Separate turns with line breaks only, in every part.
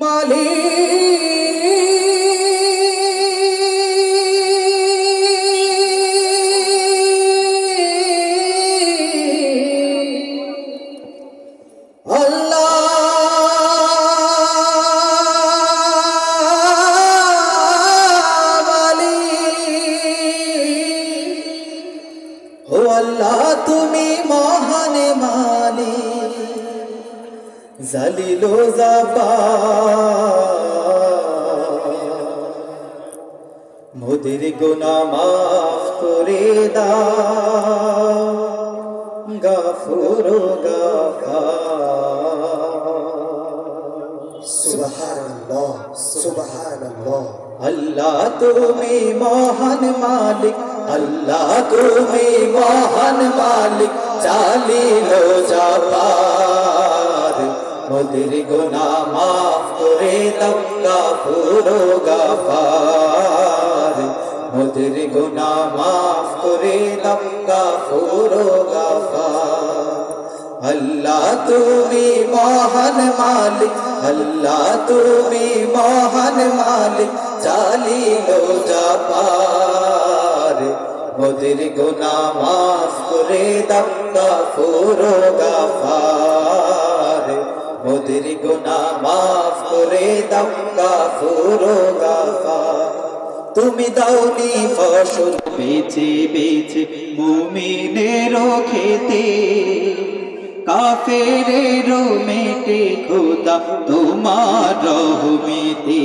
মালিক। জালিলো মোদের গুনা মাফ করে দাও। গাফুর
সুবহানাল্লাহ সুবহানাল্লাহ।
আল্লাহ তুমি মহান মালিক, আল্লাহ তুমি মহান মালিক চালিল যাবার মোদের গুনা মাফ করে দাও গাফুর গাফার। মোদের গুনা মাফ করে দাও গাফুর গাফার। আল্লাহ তুমি মহান মালিক, আল্লাহ তুমি মহান মালিক চালিল যাপার মোদের গুনা মাফ করে দাও গাফুর গাফার। মোদের গুনা মাফ করে দাও গাফার তুমি দাওনি ফসল বেছে বেছে মুমিনের খেতে। কাফেরের মেটে খোদা তোমার রহমেতে।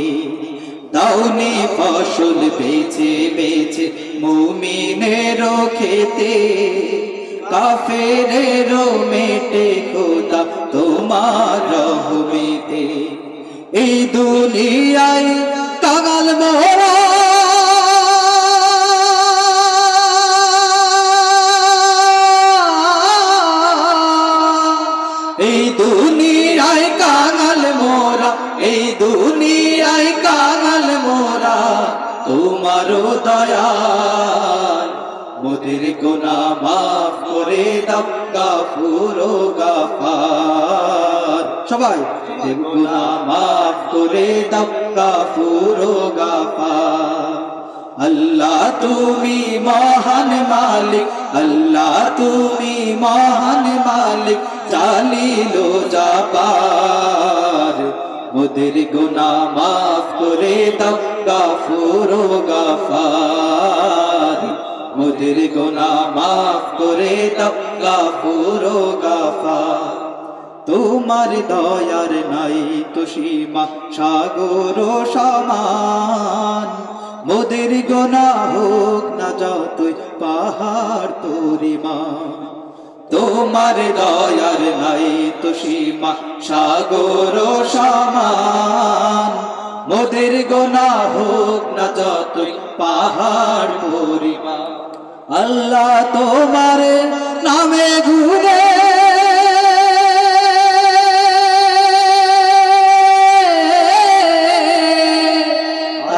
দাওনি ফসল বেছে বেছে মুমিনের খেতে। কাফেরের মেটে খোদা তোমার রহমেতে। এই দুনিয়ায় কাগাল মোরা মোদের গুনা মাফ করে দাও গাফুরো গাফার। সবাই মোদের গুনা মাফ করে দাও গাফুরো গাফার। আল্লাহ তুমি মহান মালিক, আল্লাহ তুমি মহান মালিক চালিলো যাবার মোদের গুনা মাফ করে দাও গাফুরো গাফার মোদের গুনা মাফ করে দাও গাফুরো গাফার তোমার দয়ার নাই তো সীমা, সাগর সমান। মোদের গোনা হোক না যতই পাহাড় তোরিমা। তোমার দয়ার নাই তো সীমা, সাগর সমান। মোদের গোনা হোক না যতই পাহাড় পরিমা আল্লাহ তোমার নামে ঘুরে।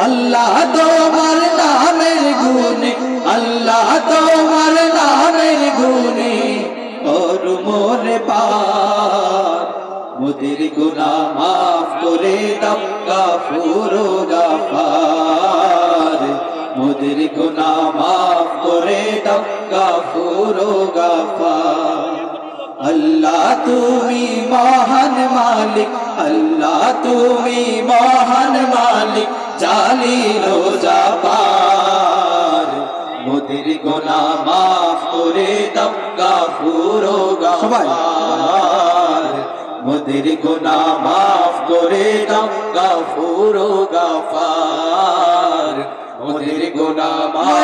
আল্লাহ তোমার নামের গুণে আল্লাহ তোমার নামের গুণে ওর মোরে পার মোদের গুনা মাফ করে দাও গাফুর গাফার। মোদের গুনা মাফ করে দাও গাফুর গাফার আল্লাহ তুমি মহান মালিক আল্লাহ তুমি মহান মালিক জালিলো যাবার মোদের গোনা মাফ করে দাও গাফুরো গাফার। মোদের গোনা মাফ করে দাও গাফুরো গাফার। মোদের গোনা মাফ করে দাও